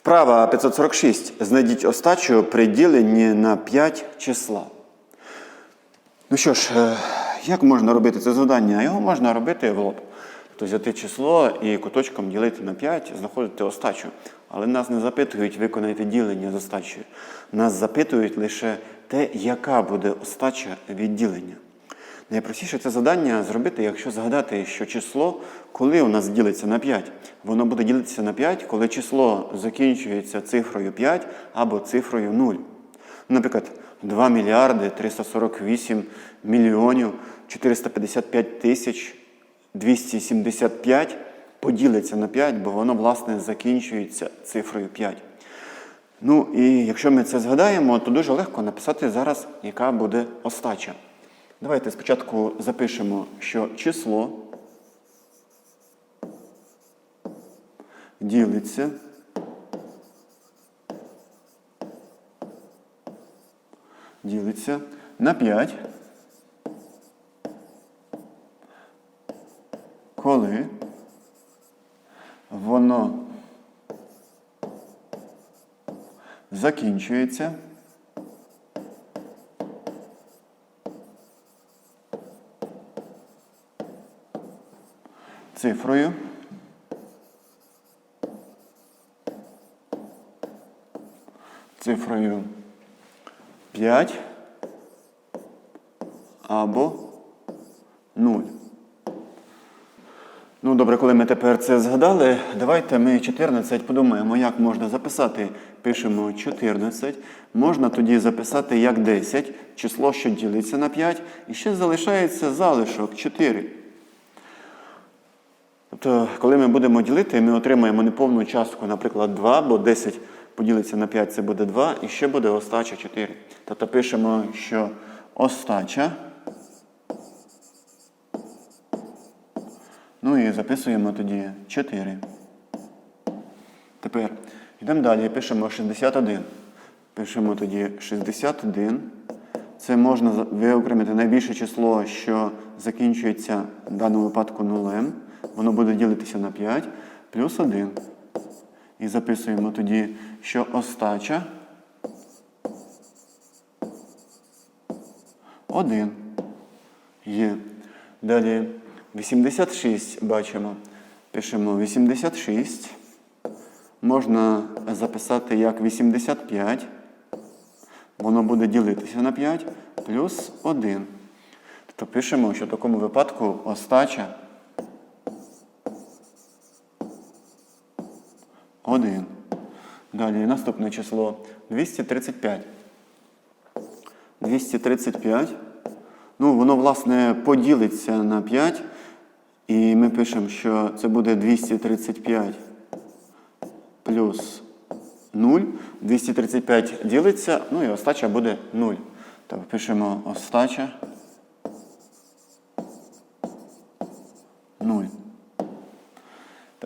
Вправа 546. Знайдіть остачу при діленні на 5 числа. Ну що ж, е, як можна робити це завдання? Його можна робити в лоб. Тобто взяти число і куточком ділити на 5, знаходити остачу. Але нас не запитують виконати ділення з остачею. Нас запитують лише те, яка буде остача від ділення. Найпростіше це завдання зробити, якщо згадати, що число, коли у нас ділиться на 5, воно буде ділитися на 5, коли число закінчується цифрою 5 або цифрою 0. Наприклад, 2 мільярди 348 мільйонів 455 тисяч 275 поділиться на 5, бо воно, власне, закінчується цифрою 5. Ну і якщо ми це згадаємо, то дуже легко написати зараз, яка буде остача. Давайте спочатку запишемо, що число ділиться ділиться на 5, коли воно закінчується цифрою цифрою 5 або 0. Ну, добре, коли ми тепер це згадали, давайте ми 14 подумаємо, як можна записати. Пишемо 14. Можна тоді записати як 10, число, що ділиться на 5, і ще залишається залишок 4. Тобто, коли ми будемо ділити, ми отримаємо неповну частку, наприклад, 2, бо 10 поділиться на 5, це буде 2, і ще буде остача 4. Тобто пишемо, що остача. Ну і записуємо тоді 4. Тепер йдемо далі, пишемо 61. Пишемо тоді 61. Це можна виокремити найбільше число, що закінчується в даному випадку нулем. Воно буде ділитися на 5 плюс 1. І записуємо тоді, що остача 1 є. Далі 86 бачимо. Пишемо 86. Можна записати як 85. Воно буде ділитися на 5 плюс 1. Тобто пишемо, що в такому випадку остача 1. Далі наступне число 235. 235. Ну, воно, власне, поділиться на 5. І ми пишемо, що це буде 235 плюс 0. 235 ділиться, ну і остача буде 0. Тобто пишемо остача 0.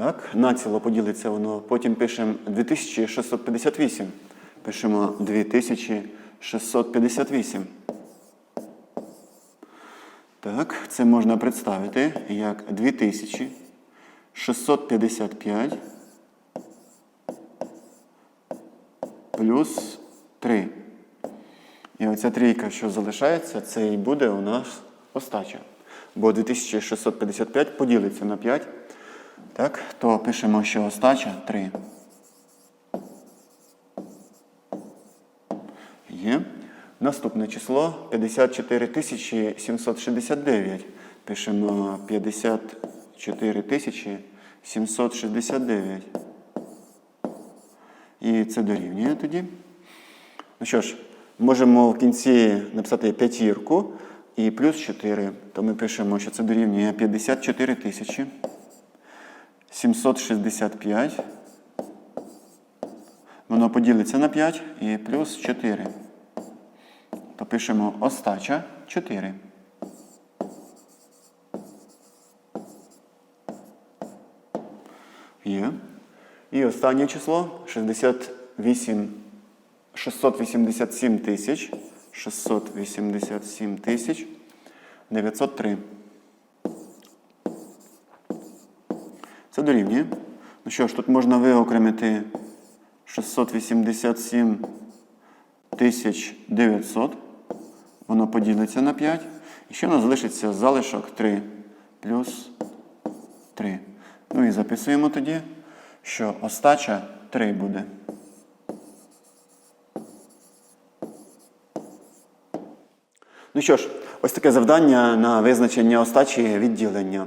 Так, націло поділиться воно. Потім пишемо 2658. Пишемо 2658. Так, це можна представити як 2655 плюс 3. І оця трійка, що залишається, це і буде у нас остача. Бо 2655 поділиться на 5. Так, то пишемо, що остача 3. Є. Наступне число 54 769. Пишемо 54 769. І це дорівнює тоді. Ну що ж, можемо в кінці написати п'ятірку і плюс 4. То ми пишемо, що це дорівнює 54 тисячі 765. Воно поділиться на 5 і плюс 4. То пишемо остача 4. Є. І останнє число 68 687 тисяч 687 тисяч 903. Це дорівнює. Ну що ж, тут можна виокремити 687 900. Воно поділиться на 5. І ще у нас залишиться залишок 3 плюс 3. Ну і записуємо тоді, що остача 3 буде. Ну що ж, ось таке завдання на визначення остачі відділення.